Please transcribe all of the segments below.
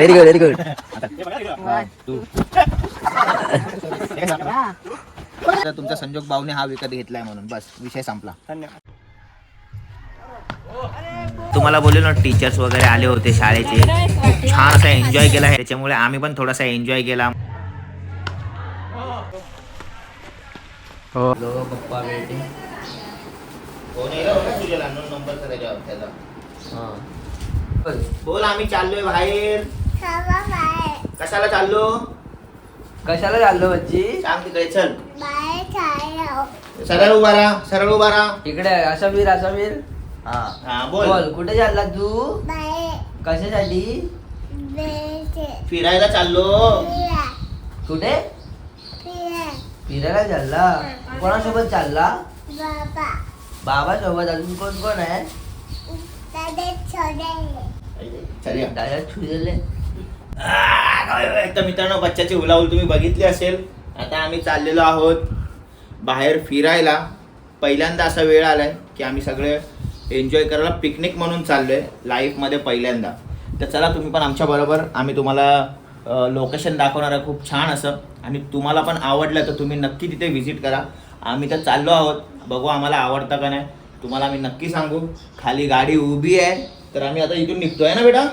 Very good very good तुमचा संजोग भाऊने हा विकत घेतलाय म्हणून. बस विषय संपला. तुम्हाला बोललो ना टीचर्स वगैरे आले होते शाळेचे. छान असा एन्जॉय केला आहे. त्याच्यामुळे आम्ही पण थोडासा एन्जॉय केला. हो बोल आम्ही चाललोय बाहेर. कशाला चाललो? कशाला चाललो बच्ची सांग तिकडे चल. सरळ उभा राहा सरळ उभा राहा इकडे असं वीर असं वीर हा. हा बोल. बोल कुठे चालला तू? कशासाठी फिरायला चाललो. कुठे? फिरायला चालला? कोणासोबत चालला? बाबा. सोबत अजून कोण कोण आहे. दादा तर मित्रांनो बच्चाची उलाउल तुम्ही बघितली असेल. आता आम्ही चाललेलो आहोत बाहेर फिरायला. पहिल्यांदा असा वेळ आलाय की आम्ही सगळे एन्जॉय करायला पिकनिक म्हणून चाललोय लाईफमध्ये पहिल्यांदा. तर चला तुम्ही पण आमच्या बरोबर आम्ही तुम्हाला लोकेशन दाखवणार आहे. खूप छान असं. आणि तुम्हाला पण आवडलं तर तुम्ही नक्की तिथे व्हिजिट करा. आम्ही तर चाललो आहोत. बघू आम्हाला आवडतं का नाही. तुम्हाला आम्ही नक्की सांगू. खाली गाडी उभी आहे. तर आम्ही आता इथून निघतोय ना बेटा?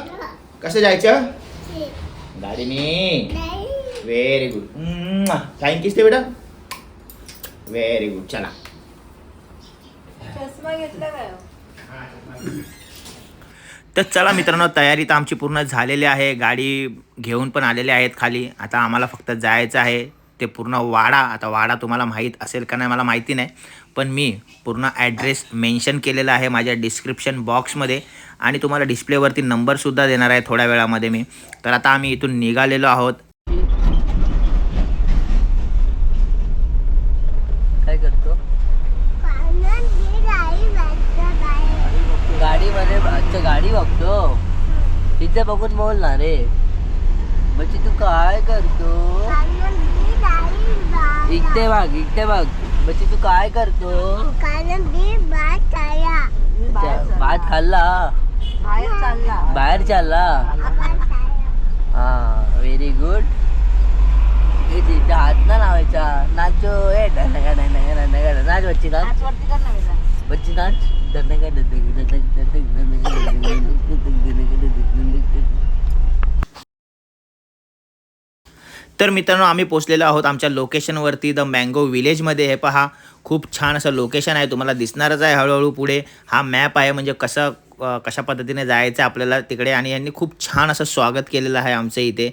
कसं जायचं? गाडीने व्हेरी गुड बेटा व्हेरी चला चष्मा घेतला काय तर चला मित्रांनो तयारी तर आमची पूर्ण झालेली आहे. गाडी घेऊन पण आलेले आहेत खाली. आता आम्हाला फक्त जायचं आहे. ते पूर्ण वाडा. आता वाडा तुम्हाला माहीत असेल का नाही मला माहिती नाही. पण मी पूर्ण ॲड्रेस मेन्शन केलेला आहे माझ्या डिस्क्रिप्शन बॉक्समध्ये आणि तुम्हाला डिस्प्लेवरती नंबरसुद्धा देणार आहे थोड्या वेळामध्ये मी. तर आता आम्ही इथून निघालेलो आहोत. काय करतो? गाडीमध्ये अच्छा गाडी बघतो. तिथे बघून बोल ना रे म्हणजे तू काय करतो? इकडे बघ इकडे बघ. म्हणजे तू काय करतो अच्छा, भात खाल्ला बाहेर चालला बाहेर चालला हा व्हेरी गुड हे तिथे हात ना लावायचा नाचो ए ढनगा ढनगा ढनगा ढनगा. नाच बच्ची नाच हात वरती कर ना बेटा बच्ची नाच ढनगा ढनगा ढनगा ढनगा ढनगा ढनगा. तर मित्रांनो आम्ही पोचलेलो आहोत आमच्या लोकेशनवरती द मँगो विलेजमध्ये हे पहा खूप छान असं लोकेशन आहे. तुम्हाला दिसणारच आहे हळूहळू पुढे. हा मॅप आहे म्हणजे कसं कशा पद्धतीने जायचं आहे आपल्याला तिकडे. आणि यांनी खूप छान असं स्वागत केलेलं आहे आमचं इथे.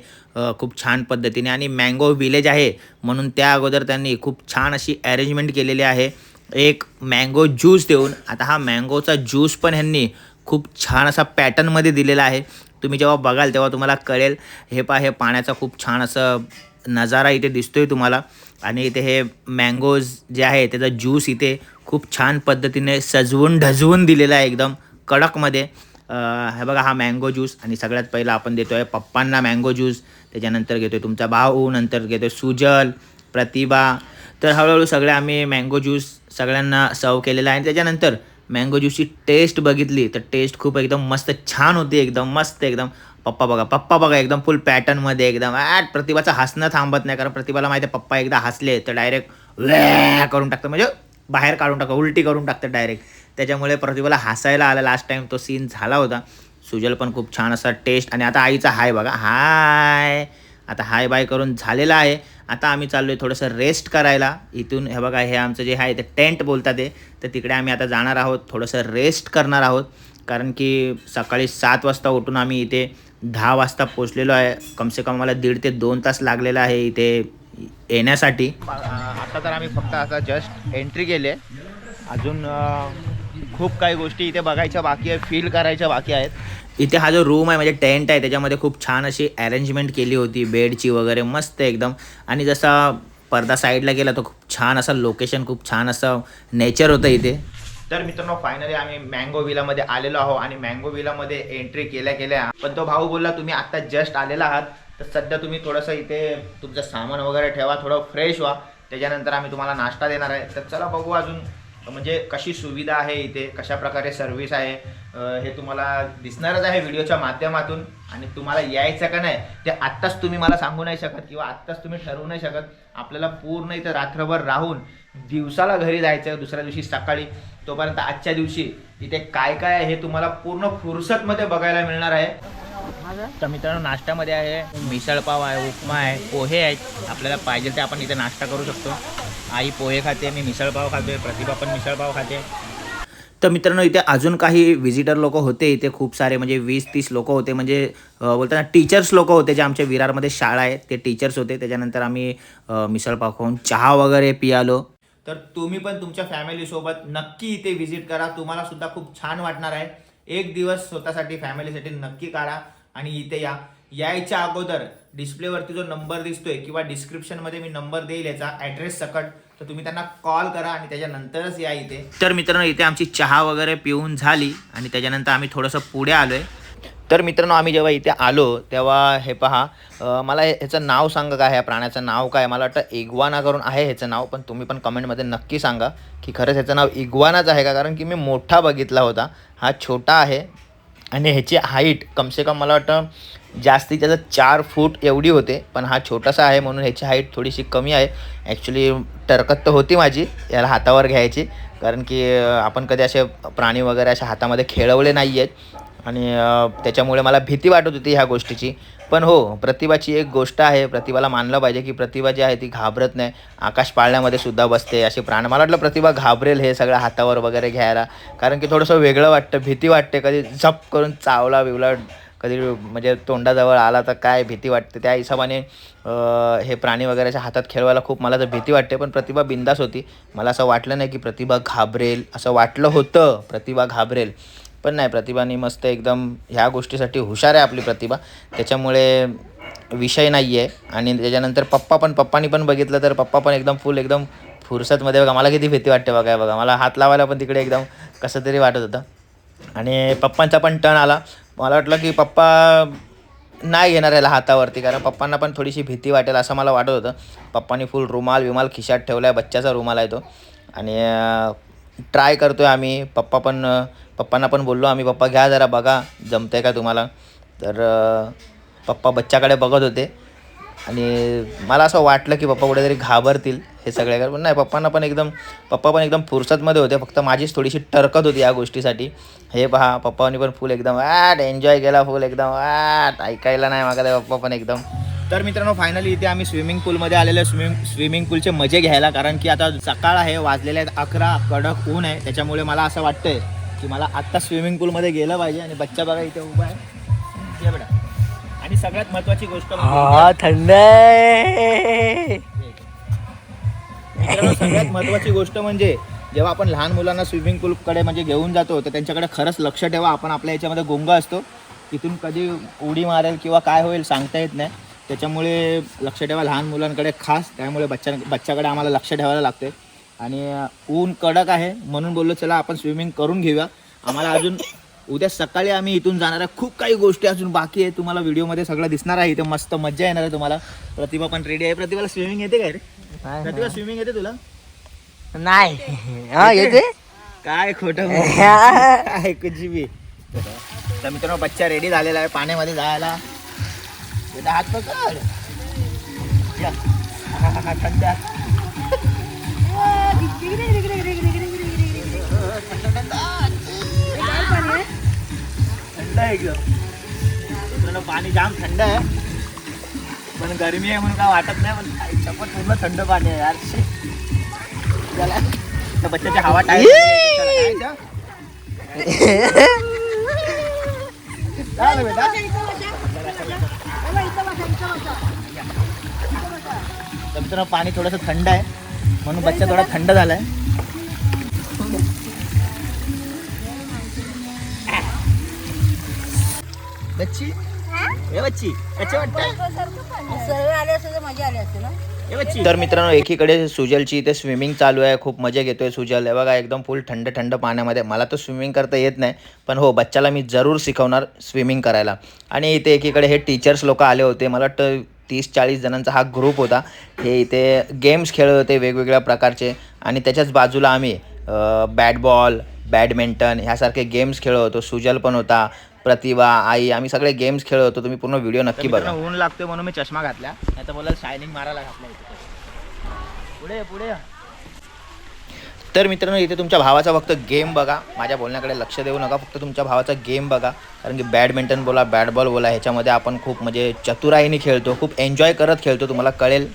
खूप छान पद्धतीने. आणि मँगो विलेज आहे म्हणून त्या अगोदर त्यांनी खूप छान अशी अरेंजमेंट केलेली आहे. एक मँगो ज्यूस देऊन. आता हा मँगोचा ज्यूस पण ह्यांनी खूप छान असा पॅटर्नमध्ये दिलेला आहे. तुम्ही जेव्हा बघाल तेव्हा तुम्हाला कळेल हे पा हे पाण्याचा खूप छान असं नजारा इथे दिसतोय तुम्हाला. आणि इथे हे मँगोज जे आहे त्याचा ज्यूस इथे खूप छान पद्धतीने सजवून ढजवून दिलेला आहे एकदम कडकमध्ये. हे बघा हा मँगो ज्यूस आणि सगळ्यात पहिला आपण देतो आहे पप्पांना मँगो ज्यूस त्याच्यानंतर घेतो आहे तुमचा भाऊ नंतर घेतो आहे सुजल प्रतिभा. तर हळूहळू सगळे आम्ही मँगो ज्यूस सगळ्यांना सर्व केलेला आहे. आणि त्याच्यानंतर मँगो ज्यूसची टेस्ट बघितली तर टेस्ट खूप एकदम मस्त छान होती एकदम मस्त एकदम. पप्पा बघा पप्पा बघा एकदम फुल पॅटर्नमध्ये एकदम. ॲट प्रतिभाचं हसणं थांबत नाही कारण प्रतिभाला माहिती आहे पप्पा एकदा हसले तर डायरेक्ट वॅ करून टाकतं म्हणजे बाहेर काढून टाकतं उलटी करून टाकतं डायरेक्ट त्याच्यामुळे प्रतिभाला हसायला आला लास्ट टाइम तो सीन झाला होता. सुजल पण खूप छान असा टेस्ट आणि आता आईचा हाय बघा. हाय आता हाय बाय करून झालेला आहे. आता आम्ही चाललो आहे थोडंसं रेस्ट करायला. इथून हे बघा हे आमचं जे आहे ते टेंट बोलतात ते. तर तिकडे आम्ही आता जाणार आहोत थोडंसं रेस्ट करणार आहोत. कारण की सकाळी सात वाजता उठून आम्ही इथे दहा वाजता पोचलेलो आहे. कमसे कम मला दीड ते दोन तास लागलेला आहे इथे येण्यासाठी. आता तर आम्ही फक्त आता जस्ट एंट्री केली आहे. अजून खूप काही गोष्टी इथे बघायच्या बाकी आहे फील करायच्या बाकी आहेत. इथे हा जो रूम आहे म्हणजे टेंट आहे त्याच्यामध्ये खूप छान अशी अरेंजमेंट केली होती. बेडची वगैरे मस्त एकदम. आणि जसा पडदा साईडला गेला तो खूप छान असं लोकेशन खूप छान असं नेचर होतं इथे. तर मित्रांनो फायनली आम्ही मँगो विलामध्ये आलेलो आहोत आणि मँगो विलामध्ये एंट्री केल्या केल्या. पण तो भाऊ बोलला तुम्ही आता जस्ट आलेला आहात तर सध्या तुम्ही थोडंसं इथे तुमचं सामान वगैरे ठेवा थोडं फ्रेश व्हा. त्याच्यानंतर आम्ही तुम्हाला नाश्ता देणार आहे. तर चला बघू अजून म्हणजे कशी सुविधा आहे इथे कशा प्रकारे सर्व्हिस आहे हे तुम्हाला दिसणारच आहे व्हिडिओच्या माध्यमातून. आणि तुम्हाला यायचं का नाही ते आत्ताच तुम्ही मला सांगू नाही शकत किंवा आत्ताच तुम्ही ठरवू नाही शकत. आपल्याला पूर्ण इथं रात्रभर राहून दिवसाला घरी जायचं दुसऱ्या दिवशी सकाळी. तोपर्यंत आजच्या दिवशी इथे काय काय आहे हे तुम्हाला पूर्ण फुरसतमध्ये बघायला मिळणार आहे. तर मित्रांनो नाश्त्यामध्ये आहे मिसळपाव आहे उपमा आहे पोहे आहेत. आपल्याला पाहिजे ते आपण इथे नाश्ता करू शकतो. आई पोहे खाते मी मिसळपाव खातोय प्रतिभा पण मिसळपाव खाते. तर मित्रांनो इथे अजून काही व्हिजिटर लोक होते. इथे खूप सारे म्हणजे वीस तीस लोक होते. म्हणजे बोलताना टीचर्स लोक होते जे आमच्या विरारमध्ये शाळा आहे. ते टीचर्स होते. त्याच्यानंतर आम्ही मिसळपाव खाऊन चहा वगैरे पियालो. तर तुम्ही पण तुमच्या फॅमिलीसोबत नक्की इथे व्हिजिट करा. तुम्हाला सुद्धा खूप छान वाटणार आहे. एक दिवस स्वतःसाठी फॅमिलीसाठी नक्की काढा आणि इथे या. यायच्या अगोदर डिस्प्लेवरती जो नंबर दिसतोय किंवा डिस्क्रिप्शनमध्ये मी नंबर देईल याचा ॲड्रेस सकट. तर तुम्ही त्यांना कॉल करा आणि त्याच्यानंतरच या इथे. तर मित्रांनो इथे आमची चहा वगैरे पिऊन झाली आणि त्याच्यानंतर आम्ही थोडंसं पुढे आलोय. तर मित्रांनो आम्ही जेव्हा इथे आलो तेव्हा हे पहा मला ह्याचं नाव सांगा काय ह्या प्राण्याचं नाव काय? मला वाटतं इग्वाना करून आहे ह्याचं नाव पण तुम्ही पण कमेंटमध्ये नक्की सांगा की खरंच ह्याचं नाव इग्वानाच आहे का? कारण की मी मोठा बघितला होता. हा छोटा आहे आणि ह्याची हाईट कमसे कम मला वाटतं जास्तीत जास्त चार फूट एवढी होते पण हा छोटासा आहे म्हणून ह्याची हाईट थोडीशी कमी आहे. ॲक्च्युली टरकत तर होती माझी याला हातावर घ्यायची. कारण की आपण कधी असे प्राणी वगैरे अशा हातामध्ये खेळवले नाही आहेत आणि त्याच्यामुळे मला भीती वाटत होती ह्या गोष्टीची. पण हो प्रतिभाची एक गोष्ट आहे. प्रतिभाला मानलं पाहिजे की प्रतिभा जी आहे ती घाबरत नाही. आकाश पाळण्यामध्ये सुद्धा बसते. असे प्राण मला वाटलं प्रतिभा घाबरेल हे सगळं हातावर वगैरे घ्यायला. कारण की थोडंसं वेगळं वाटतं भीती वाटते. कधी झप करून चावला बिवला कधी म्हणजे तोंडाजवळ आला तर काय भीती वाटते? त्या हिशोबाने हे प्राणी वगैरेच्या हातात खेळवायला खूप मला तर भीती वाटते पण प्रतिभा बिंदास होती. मला असं वाटलं नाही की प्रतिभा घाबरेल असं वाटलं होतं प्रतिभा घाबरेल. पण नाही प्रतिभाने मस्त एकदम ह्या गोष्टीसाठी हुशार आहे आपली प्रतिभा. त्याच्यामुळे विषय नाही आहे आणि त्याच्यानंतर पप्पा पण पप्पानी पण बघितलं तर पप्पा पण एकदम फुल एकदम फुरसतमध्ये बघा. मला किती भीती वाटते बघा बघा. मला हात लावायला पण तिकडे एकदम कसं तरी वाटत होतं. आणि पप्पांचा पण टर्न आला. मला वाटलं की पप्पा नाही घेणार याला हातावरती कारण पप्पांना पण थोडीशी भीती वाटेल असं मला वाटत होतं. पप्पांनी फुल रुमाल विमाल खिशात ठेवला आहे बच्चाचा रुमाल आहे तो. आणि ट्राय करतो आहे आम्ही. पप्पा पण पप्पांना पण बोललो आम्ही पप्पा घ्या जरा बघा जमतं आहे का तुम्हाला? तर पप्पा बच्च्याकडे बघत होते. आणि मला असं वाटलं की पप्पा कुठेतरी घाबरतील हे सगळे पण नाही पप्पांना पण एकदम पप्पा पण एकदम फुरसतमध्ये होते. फक्त माझीच थोडीशी टरकत होती या गोष्टीसाठी. हे पहा पप्पांनी पण फुल एकदम वाट एन्जॉय केला फुल एकदम. वाट ऐकायला नाही मागत पप्पा पण एकदम. तर मित्रांनो फायनली इथे आम्ही स्विमिंग पूलमध्ये आलेले स्विमिंग स्विमिंग पूलचे मजे घ्यायला. कारण की आता सकाळ आहे वाजलेले आहेत अकरा कडक ऊन आहे. त्याच्यामुळे मला असं वाटतंय की मला आत्ता स्विमिंग पूलमध्ये गेलं पाहिजे. आणि बच्चा बघा इथे उभा आहे. बेटा. सगळ्यात महत्त्वाची गोष्ट म्हणजे हा थंड आहे. मित्रांनो, सगळ्यात महत्त्वाची गोष्ट म्हणजे जेव्हा आपण लहान मुलांना स्विमिंग पूलकडे म्हणजे घेऊन जातो तर त्यांच्याकडे खरंच लक्ष ठेवा. आपण आपल्या याच्यामध्ये गोंगा असतो. तिथून कधी उडी मारेल किंवा काय होईल सांगता येत नाही. त्याच्यामुळे लक्ष ठेवा लहान मुलांकडे खास. त्यामुळे बच्चा बच्च्याकडे आम्हाला लक्ष ठेवायला लागते आणि अं, ऊन कडक आहे म्हणून बोललो चला आपण स्विमिंग करून घेऊया. आम्हाला अजून उद्या सकाळी आम्ही इथून जाणार आहे खूप काही गोष्टी अजून बाकी आहे तुम्हाला व्हिडिओमध्ये सगळं दिसणार आहे इथे मस्त मजा येणार आहे तुम्हाला प्रतिभा पण रेडी आहे प्रतिभाला स्विमिंग येते काय रे प्रतिभा स्विमिंग येते तुला नाही हा येते काय खोट कुठची बी तर मित्रांनो बच्चा रेडी झालेला आहे पाण्यामध्ये जायला हात पकड या. हा, हा, हा, थंड आहे. थंड आहे एकदम. मित्रांनो पाणी जाम थंड आहे. पण गरमी आहे म्हणून काय वाटत नाही पण पण पूर्ण थंड पाणी आहे यार. शी. चला. त्या बच्चाची हवा झाली. बेटा. तर मित्रांनो पाणी थोडंसं थंड आहे. म्हणून बच्चा थोडा थंड झालाय. बच्ची? ए बच्ची कच्चे वाटतं सर्व आले असते तर मजा आली असते ना? तर मित्रांनो एकीकडे सुजलची इथे स्विमिंग चालू आहे. खूप मजा घेतोय सुजल. हे बघा एकदम फुल थंड थंड पाण्यामध्ये. मला तर स्विमिंग करता येत नाही पण हो बच्चाला मी जरूर शिकवणार स्विमिंग करायला. आणि इथे एकीकडे हे टीचर्स लोक आले होते. मला वाटतं तीस चाळीस जणांचा हा ग्रुप होता. हे इथे गेम्स खेळत होते वेगवेगळ्या प्रकारचे. आणि त्याच्याच बाजूला आम्ही बॅट बॉल बॅडमिंटन ह्यासारखे गेम्स खेळत होतो. सुजल पण होता. प्रतिभा आई आम्ही सगळे गेम्स खेळत होतो. तुम्ही पूर्ण व्हिडिओ नक्की बघा. ऊन लागतोय म्हणून मी चष्मा घातला. नाही तर बोला शायनिंग मारायला घातला पुढे पुढे. तर मित्रांनो इथे तुमच्या भावाचा फक्त गेम बघा. माझ्या बोलण्याकडे लक्ष देऊ नका. फक्त तुमच्या भावाचा गेम बघा. कारण की बॅडमिंटन बोला बॅट बॉल बोला ह्याच्यामध्ये आपण खूप म्हणजे चतुराईने खेळतो. खूप एन्जॉय करत खेळतो तुम्हाला कळेल.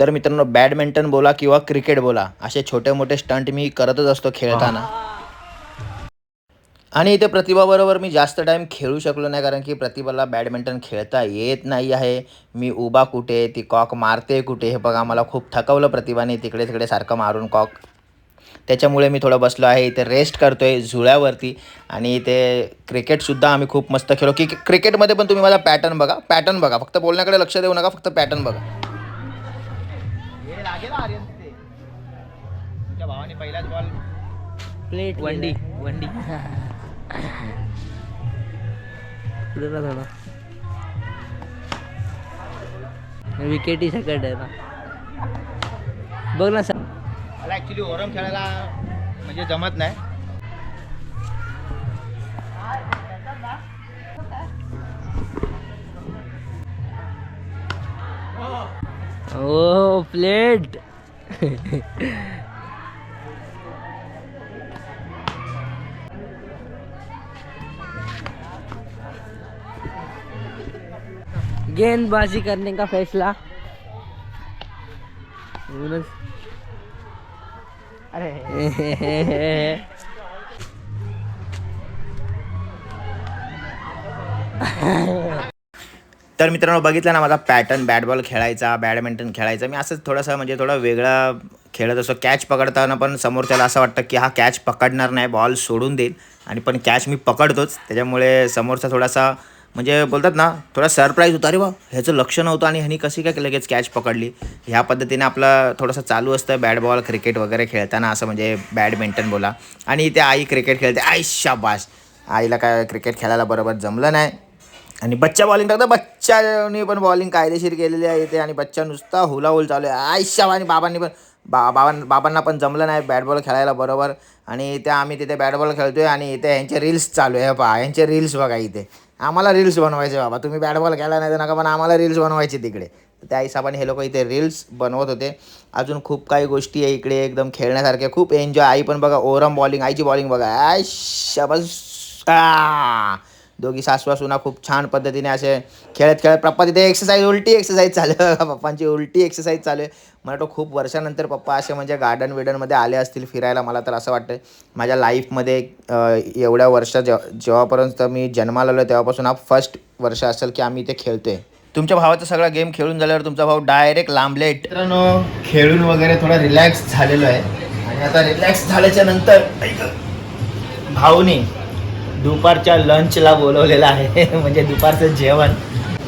तर मित्रांनो बॅडमिंटन बोला किंवा क्रिकेट बोला असे छोटे मोठे स्टंट मी करतच असतो खेळताना. आणि इथे प्रतिभाबरोबर मी जास्त टाईम खेळू शकलो नाही कारण की प्रतिभाला बॅडमिंटन खेळता येत नाही आहे. मी उभा कुठे ती कॉक मारते कुठे हे बघा मला खूप थकवलं प्रतिभाने तिकडे तिकडे सारखं मारून कॉक. त्याच्यामुळे मी थोडं बसलो आहे इथे रेस्ट करतो आहे झुळ्यावरती. आणि इथे क्रिकेटसुद्धा आम्ही खूप मस्त खेळलो की क्रिकेटमध्ये पण तुम्ही माझा पॅटर्न बघा पॅटर्न बघा फक्त बोलण्याकडे लक्ष देऊ नका फक्त पॅटर्न बघा. भावाने पहिलाच बॉल प्लेट वंडी वंडी. थोडा. विकेटी सकट आहे ना. बघ ना सर. मला ॲक्च्युली ओरम खेळायला म्हणजे जमत नाही. ओ प्लेट। गेंदबाजी करने का फैसला। अरे। तर मित्रांनो बघितलं ना माझा पॅटर्न बॅट बॉल खेळायचा बॅडमिंटन खेळायचा. मी असंच थोडंसं म्हणजे थोडा वेगळा खेळत असतो. कॅच पकडताना पण समोरच्याला असं वाटतं की हा कॅच पकडणार नाही बॉल सोडून देईल. आणि पण कॅच मी पकडतोच. त्याच्यामुळे समोरचा थोडासा म्हणजे बोलतात ना थोडा सरप्राईज होता. अरे वा ह्याचं लक्ष नव्हतं आणि ह्यानी कशी काय लगेच कॅच पकडली? ह्या पद्धतीने आपलं थोडंसं चालू असतं बॅट बॉल क्रिकेट वगैरे खेळताना असं म्हणजे बॅडमिंटन बोला. आणि इथे आई क्रिकेट खेळते. आई शाबाश आईला काय क्रिकेट खेळायला बरोबर जमलं नाही. आणि बच्चा बॉलिंग टाकता. बच्चाने पण बॉलिंग कायदेशीर केलेली आहे इथे आणि बच्चा नुसता हुलाहुल चालू आहे. आयशा आणि बाबांनी पण बा बाबां बाबांना पण जमलं नाही बॅट बॉल खेळायला बरोबर. आणि इथे आम्ही तिथे बॅट बॉल खेळतोय आणि इथे यांचे रील्स चालू आहे. पहा यांचे रील्स बघा इथे. आम्हाला रील्स बनवायचे बाबा. तुम्ही बॅट बॉल खेळायला नाही तर नका पण आम्हाला रील्स बनवायचे तिकडे. त्या हिशोबाने हे लोक इथे रील्स बनवत होते. अजून खूप काही गोष्टी आहे इकडे. एकदम खेळण्यासारख्या खूप एन्जॉय आई पण बघा ओरम बॉलिंग आईची बॉलिंग बघा. आय शबस. दोघी सासवा सुना खूप छान पद्धतीने असे खेळत खेळत पप्पा तिथे एक्सरसाइज उलटी एक्सरसाइज चालू आहे. पप्पांची उलटी एक्सरसाइज चालू आहे. मला तो खूप वर्षानंतर पप्पा असे म्हणजे गार्डन विडनमध्ये आले असतील फिरायला मला तर असं वाटतं माझ्या लाईफमध्ये एवढ्या वर्ष जेव्हा जेव्हापर्यंत मी जन्माला आलो तेव्हापासून हा फर्स्ट वर्ष असेल की आम्ही इथे खेळतोय. तुमच्या भावाचा सगळा गेम खेळून झाल्यावर तुमचा भाऊ डायरेक्ट लांबलेट. मित्रांनो खेळून वगैरे थोडा रिलॅक्स झालेलो आहे. आणि आता रिलॅक्स झाल्याच्यानंतर भाऊनी दुपारच्या लंचला बोलवलेलं आहे. म्हणजे दुपारचं जेवण.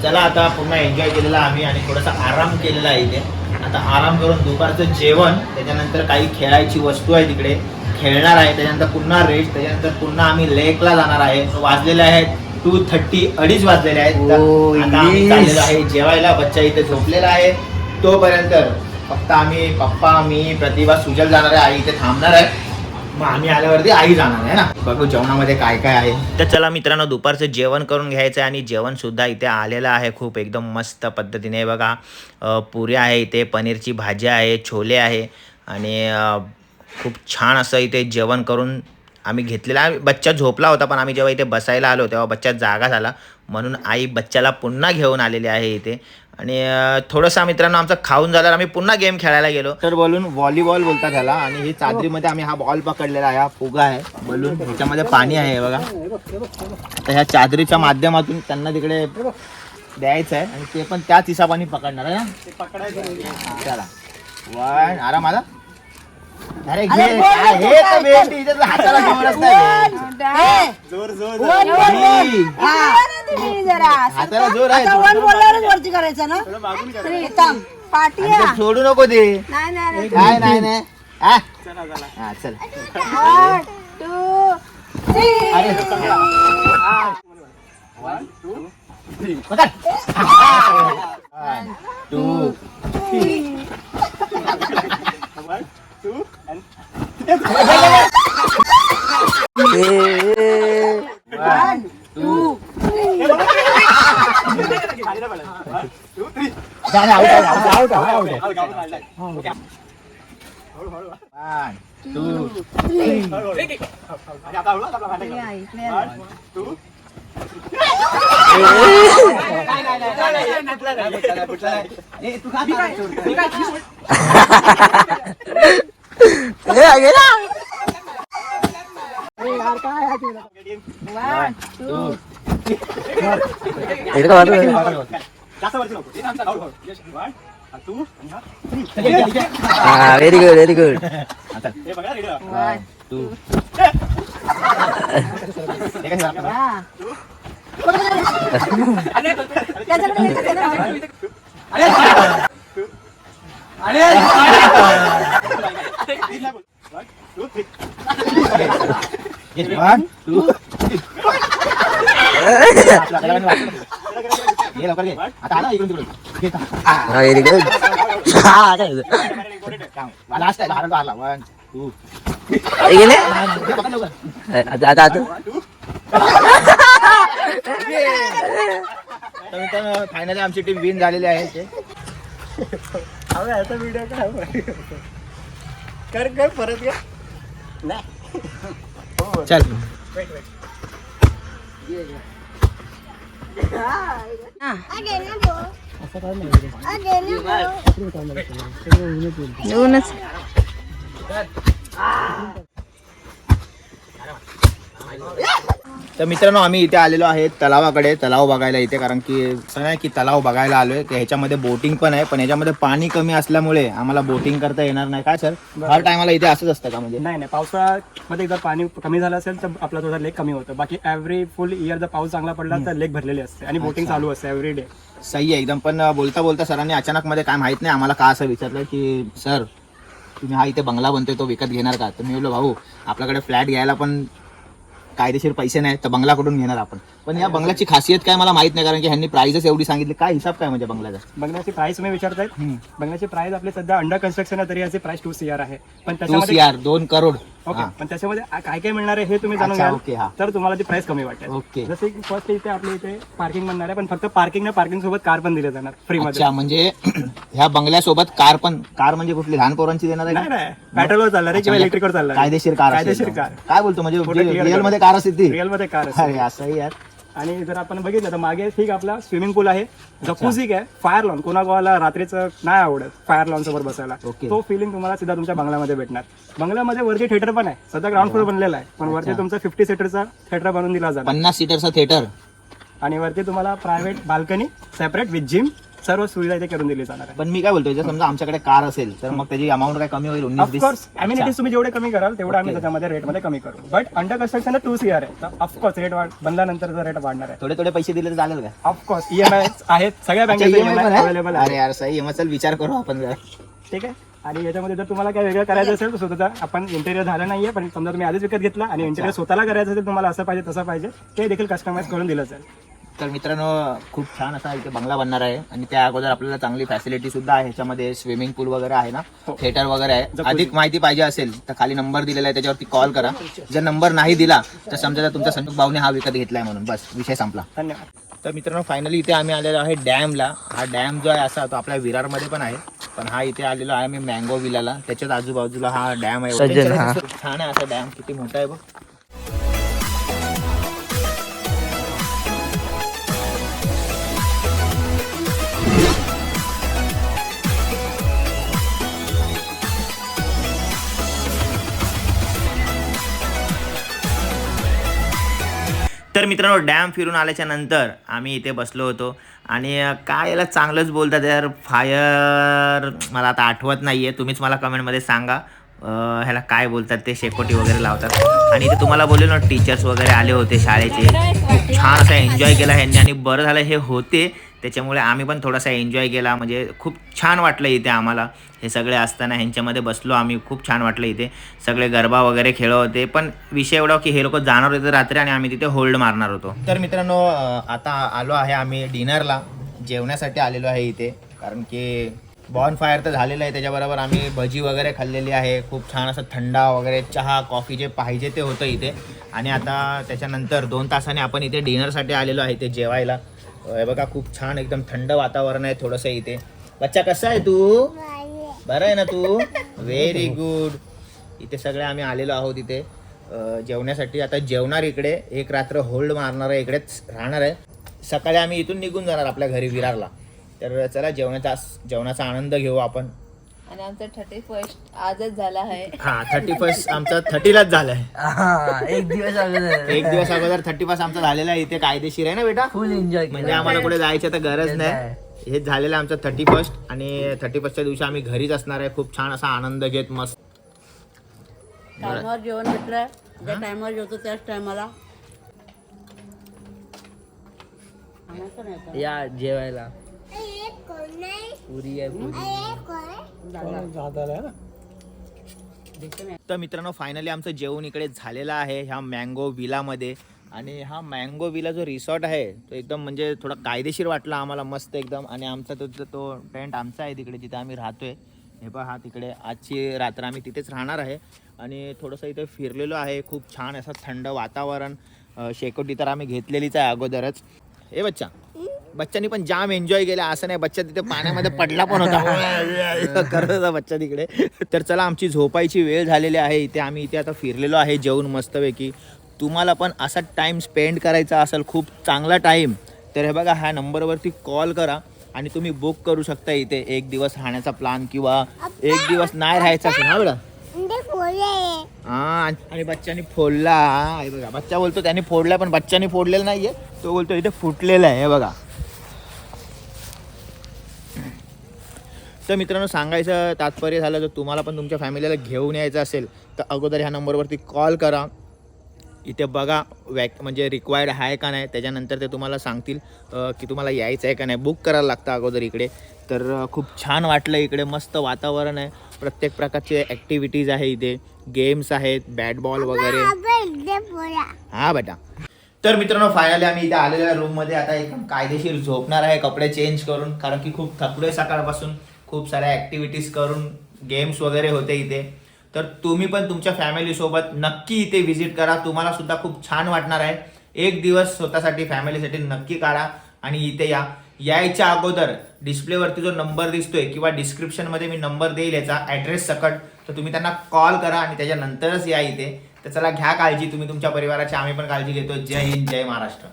चला आता पुन्हा एन्जॉय केलेला आम्ही आणि थोडासा आराम केलेला आहे इथे. आता आराम करून दुपारचं जेवण त्याच्यानंतर काही खेळायची वस्तू आहे तिकडे. खेळणार आहे त्याच्यानंतर पुन्हा रेस्ट त्याच्यानंतर पुन्हा आम्ही लेकला जाणार आहे. वाजलेले आहेत टू थर्टी अडीच वाजलेले आहेत. आहे जेवायला. बच्चा इथे झोपलेला आहे. तोपर्यंत फक्त आम्ही पप्पा मी प्रतिभा सुजल जाणार आहे. आई इथे थांबणार आहे. मग आम्ही आल्यावरती आई जाणार आहे ना. बघू जेवणामध्ये काय काय आहे. तर चला मित्रांनो दुपारचं जेवण करून घ्यायचं आहे आणि जेवण सुद्धा इथे आलेलं आहे खूप एकदम मस्त पद्धतीने. बघा पुऱ्या आहे इथे पनीरची भाजी आहे छोले आहे आणि खूप छान असं इथे जेवण करून आम्ही घेतलेला आहे. बच्चा झोपला होता पण आम्ही जेव्हा इथे बसायला आलो तेव्हा बच्चा जागा झाला. म्हणून आई बच्चाला पुन्हा घेऊन आलेली आहे इथे. आणि थोडंसं मित्रांनो आमचं खाऊन झाल्यावर आम्ही पुन्हा गेम खेळायला गेलो. तर बोलून व्हॉलीबॉल बोलतात ह्याला आणि ही चादरीमध्ये आम्ही हा बॉल पकडलेला आहे हा फुगा आहे. बलून ह्याच्यामध्ये पाणी आहे बघा. तर ह्या चादरीच्या माध्यमातून त्यांना तिकडे द्यायचं आहे आणि ते पण त्याच हिसाबाने पकडणार आहे ना? चला. वन आराम आला. अरे घे काय हे तर तर हाताला जमलंच नाही ही. हाताला जोर आहे वरती करायचं ना? तरी थांब पाठी आणि ते सोडू नको ते. नाही नाही काय नाही नाही हा? हा, चल two, and... One, two, Sao nào, sao nào, sao nào, sao nào. One, two, three. Đạp đầu lắm, đạp đầu hành đi. One, two, Bukan, bukan, bukan. Eh, itu kan. Bukan, bukan. One two very good very good त्याच्याकडे येतं त्याला. Very good गेले आता finally आमची team win झालेली आहे ते कर कर परत घ्या चल. येऊनच. तर मित्रांनो आम्ही इथे आलेलो आहे तलावाकडे तलाव बघायला इथे कारण की असं नाही की तलाव बघायला आलोय की ह्याच्यामध्ये बोटिंग पण आहे पण ह्याच्यामध्ये पाणी कमी असल्यामुळे आम्हाला बोटिंग करता येणार नाही. काय सर हर टायमाला इथे असंच असतं का म्हणजे? नाही नाही पावसाळ्यामध्ये जर पाणी कमी झालं असेल तर आपला थोडा लेक कमी होतं. बाकी एव्हरी फुल इयर जर पाऊस चांगला पडला तर लेक भरलेली असते आणि बोटिंग चालू असते एव्हरी डे सही आहे एकदम. पण बोलता बोलता सरांनी अचानक मध्ये काय माहीत नाही आम्हाला का असं विचारलं की सर तुम्ही हा इथे बंगला बनतोय तो विकत घेणार का? तर मी बोललो भाऊ आपल्याकडे फ्लॅट घ्यायला पण कायदेशीर पैसे नाही तर बंगलाकडून घेणार आपण. पण या बंगल्याची खासियत काय मला माहीत नाही कारण की ह्यांनी प्राइसच एवढी सांगितली काय हिसाब काय म्हणजे बंगल्याचा बंगल्याची प्राइस तुम्ही विचारतायत बंगल्याची प्राइस आपली सध्या अंडर कन्स्ट्रक्शन आहे तरी याची प्राइस टू सी आर आहे पण टू त्याच्यामध्ये आर दोन करोड ओके. पण त्याच्यामध्ये आ- काय काय मिळणार आहे हे तुम्ही जाणून अच्छा, घ्याल ओके, हा. तर तुम्हाला ती प्राइस कमी वाटेल ओके. जसे की फर्स्ट इथे आपल्या इथे पार्किंग बनणार आहे पण फक्त पार्किंग नाही पार्किंग सोबत कार पण दिले जाणार फ्री मध्ये अच्छा म्हणजे ह्या बंगल्यासोबत कार पण कार म्हणजे कुठली लहान पोरांची देणार आहे नाही का? नाही पेट्रोलवर चालणार आहे किंवा म्हणजे इलेक्ट्रिकवर चालणार आहे. कायदेशीर कार असेल कायदेशीर. कार काय बोलतो म्हणजे clear रिअल करा. मध्ये कार असते ती रिअलमध्ये कार असते अरे असंही यार आणि जर आपण बघितलं तर मागे ठीक आपला स्विमिंग पूल आहे. जकुझिक आहे. फायर लॉन कोणाकोणाला रात्रीचं नाही आवडत फायर लॉन सोबत बसायला. तो फिलिंग तुम्हाला सीधा तुमच्या बंगल्यामध्ये भेटणार. बंगल्यामध्ये वरती थिएटर पण आहे. सध्या ग्राउंड फ्लोर बनलेला आहे. पण वरती तुमचा फिफ्टी सीटरचा थिएटर बनवून दिला जाणार. पन्नास सीटरचा थिएटर आणि वरती तुम्हाला private balcony separate with gym सर्व सुविधा इथे करून दिली जाणार आहे. पण मी काय बोलतोय जर समजा आमच्याकडे कार असेल तर मग त्याची अमाऊंट काय कमी होईल? उन्नीस ऑफकोर्स वीस? अम्युनिटीज तुम्ही जेवढे कमी कराल तेवढं आम्ही. त्याच्यामध्ये रेटमध्ये कमी करू. But under construction two C R आहे. तर ऑफकोर्स रेट वाढ बनल्यानंतर रेट वाढणार आहे. थोडे थोडे पैसे दिले तर चालेल का? ऑफकोर्स ईएमआय आहेत. सगळ्या अच्छा, बँकेचे EMI पण ईएमआय आहे? अवेलेबल अरे आहे यार. मग चल विचार करू आपण जरा. ठीक आहे? आणि याच्यामध्ये जर तुम्हाला काय वेगळं करायचं असेल तर स्वतःचा आपण इंटेरियर झालं नाहीये पण समजा तुम्ही आधीच विकत घेतला आणि इंटेरियर स्वतःला करायचं असेल तुम्हाला असं पाहिजे तसं पाहिजे ते देखील कस्टमाइज करून दिलं जाईल. तर मित्रांनो खूप छान असा इथे बंगला बनणार आहे. आणि त्या अगोदर आपल्याला चांगली फॅसिलिटी सुद्धा आहे. ह्याच्यामध्ये स्विमिंग पूल वगैरे आहे ना? हो. थिएटर वगैरे आहे. अधिक माहिती पाहिजे असेल तर खाली नंबर दिलेला आहे. त्याच्यावरती कॉल करा. जर नंबर नाही दिला तर समजा जर तुमच्या संतोष भाऊने हा विकत घेतलाय म्हणून. बस विषय संपला. धन्यवाद. तर मित्रांनो फायनली इथे आम्ही आलेलो आहे डॅमला हा डॅम जो आहे असा तो आपल्या विरारमध्ये पण आहे. पण हा इथे आलेलो आहे मी मँगो विलाला त्याच्याच आजूबाजूला हा डॅम आहे. हा. छान आहे असा डॅम किती मोठा आहे बघ. तर मित्रांनो डॅम फिरून आल्याच्यानंतर आम्ही इथे बसलो होतो. आणि काय याला चांगलंच बोलतात यार फायर मला आता आठवत नाही आहे तुम्हीच मला कमेंटमध्ये सांगा ह्याला काय बोलतात ते शेकोटी वगैरे लावतात. आणि इथे तुम्हाला बोलले ना टीचर्स वगैरे आले होते शाळेचे. खूप छान असा एन्जॉय केला ह्यांनी आणि बरं झालं हे होते. त्याच्यामुळे आम्ही पण थोडासा एन्जॉय केला. म्हणजे खूप छान वाटलं इथे आम्हाला. हे सगळे असताना ह्यांच्यामध्ये बसलो आम्ही. खूप छान वाटलं इथे. सगळे गरबा वगैरे खेळ होते. पण विषय एवढा की हे लोक जाणार होते रात्री आणि आम्ही तिथे होल्ड मारणार होतो. तर मित्रांनो आता आलो आहे आम्ही डिनरला. जेवण्यासाठी आलेलो आहे इथे. कारण की बॉन फायर तर झालेलं आहे. त्याच्याबरोबर आम्ही भजी वगैरे खाल्लेली आहे. खूप छान असं थंडा वगैरे चहा कॉफी जे पाहिजे ते होतं इथे. आणि आता त्याच्यानंतर दोन तासाने आपण इथे डिनरसाठी आलेलो आहे इथे जेवायला. हे बघा खूप छान एकदम थंड वातावरण आहे थोडंसं इथे. बच्चा कसा आहे तू? बरं आहे ना तू? व्हेरी गुड इथे सगळे आम्ही आलेलो आहोत इथे. जेवण्यासाठी आता जेवणार इकडे. एक रात्र होल्ड मारणार आहे इकडेच राहणार आहे. सकाळी आम्ही इथून निघून जाणार आपल्या घरी विरारला. तर चला जेवणाचा जेवणाचा आनंद घेऊ आपण. आणि आमचा थर्टी फर्स्ट आजच झाला आहे. हा थर्टी फर्स्ट आमचा थर्टीलाच झालाय हा, एक दिवस अगोदर. एक दिवस अगोदर थर्टी फर्स्ट आमचा झालेला आहे इथे कायदेशीर आहे ना बेटा? फुल एन्जॉय म्हणजे आम्हाला कुठे जायचं तर गरज नाही. हेच झालेलं आहे आमचं थर्टी फर्स्ट आणि थर्टी फर्स्टच्या दिवशी आम्ही घरीच असणार आहे. खूप छान असा आनंद घेत मस्त. टायमावर जेवण भेटलंय ज्या टायमावर जेवतो त्याच टायमाला. आणायचं नाही आता. या जेवायला. पुरी आहे पुरी. तर मित्रांनो फायनली आमचं जेवण इकडे झालेलं आहे ह्या मँगो विलामध्ये आणि हा मँगो विला जो रिसॉर्ट आहे तो एकदम म्हणजे थोडा कायदेशीर वाटला आम्हाला मस्त एकदम. आणि आमचा तो तो- तो टेंट आमचा आहे तिकडे जिथे आम्ही राहतोय. हे पहा हा तिकडे आजची रात्र आम्ही तिथेच राहणार आहे. आणि थोडंसं इथे फिरलेलो आहे खूप छान असं थंड वातावरण. शेकोटी तर आम्ही घेतलेलीच आहे अगोदरच. ए बच्चा. बच्चानी पण जाम एन्जॉय केला. असं नाही बच्चा तिथे पाण्यामध्ये पडला पण होता. करत होता बच्चा तिकडे. तर चला आमची झोपायची वेळ झालेली आहे. इथे आम्ही इथे आता फिरलेलो आहे जेवून मस्तपैकी. तुम्हाला पण असा टाइम स्पेंड करायचा असेल खूप चांगला टाइम तर हे बघा ह्या नंबरवरती कॉल करा आणि तुम्ही बुक करू शकता इथे. एक दिवस राहण्याचा प्लान किंवा एक दिवस नाही राहायचा असेल. हा बेटा हा आणि- आणि बच्चानी फोडला. हे बघा बच्चा बोलतो त्याने फोडला पण बच्चाने फोडलेला नाहीये. तो बोलतो इथे फुटलेला आहे हे बघा. तर मित्रांनो सांगायचं तात्पर्य झालं जर तुम्हाला पण तुमच्या फॅमिलीला घेऊन यायचं असेल तर अगोदर ह्या नंबरवरती कॉल करा. इथे बघा वॅक म्हणजे रिक्वायर्ड आहे का नाही त्याच्यानंतर ते तुम्हाला सांगतील की तुम्हाला यायचं आहे का नाही. बुक करायला लागतं अगोदर इकडे. तर खूप छान वाटलं इकडे. मस्त वातावरण आहे. प्रत्येक प्रकारचे ॲक्टिव्हिटीज आहे इथे. गेम्स आहेत बॅट बॉल वगैरे. हा बेटा. तर मित्रांनो फायनली आम्ही इथे आलेल्या रूममध्ये आता एकदम कायदेशीर झोपणार आहे कपडे चेंज करून. कारण की खूप थकलोय सकाळपासून. खूप साऱ्या ॲक्टिव्हिटीज करून गेम्स वगैरे होते इथे. तर तुम्ही पण तुमच्या फॅमिलीसोबत नक्की इथे व्हिजिट करा. तुम्हाला सुद्धा खूप छान वाटणार आहे. एक दिवस स्वतःसाठी फॅमिलीसाठी नक्की काढा आणि इथे या. यायच्या अगोदर डिस्प्लेवरती जो नंबर दिसतोय किंवा डिस्क्रिप्शनमध्ये मी नंबर देईल याचा ॲड्रेस सकट तर तुम्ही त्यांना कॉल करा आणि त्याच्यानंतरच या इथे. तर चला घ्या काळजी तुम्ही तुमच्या परिवाराची आम्ही पण काळजी घेतो जय हिंद जय महाराष्ट्र.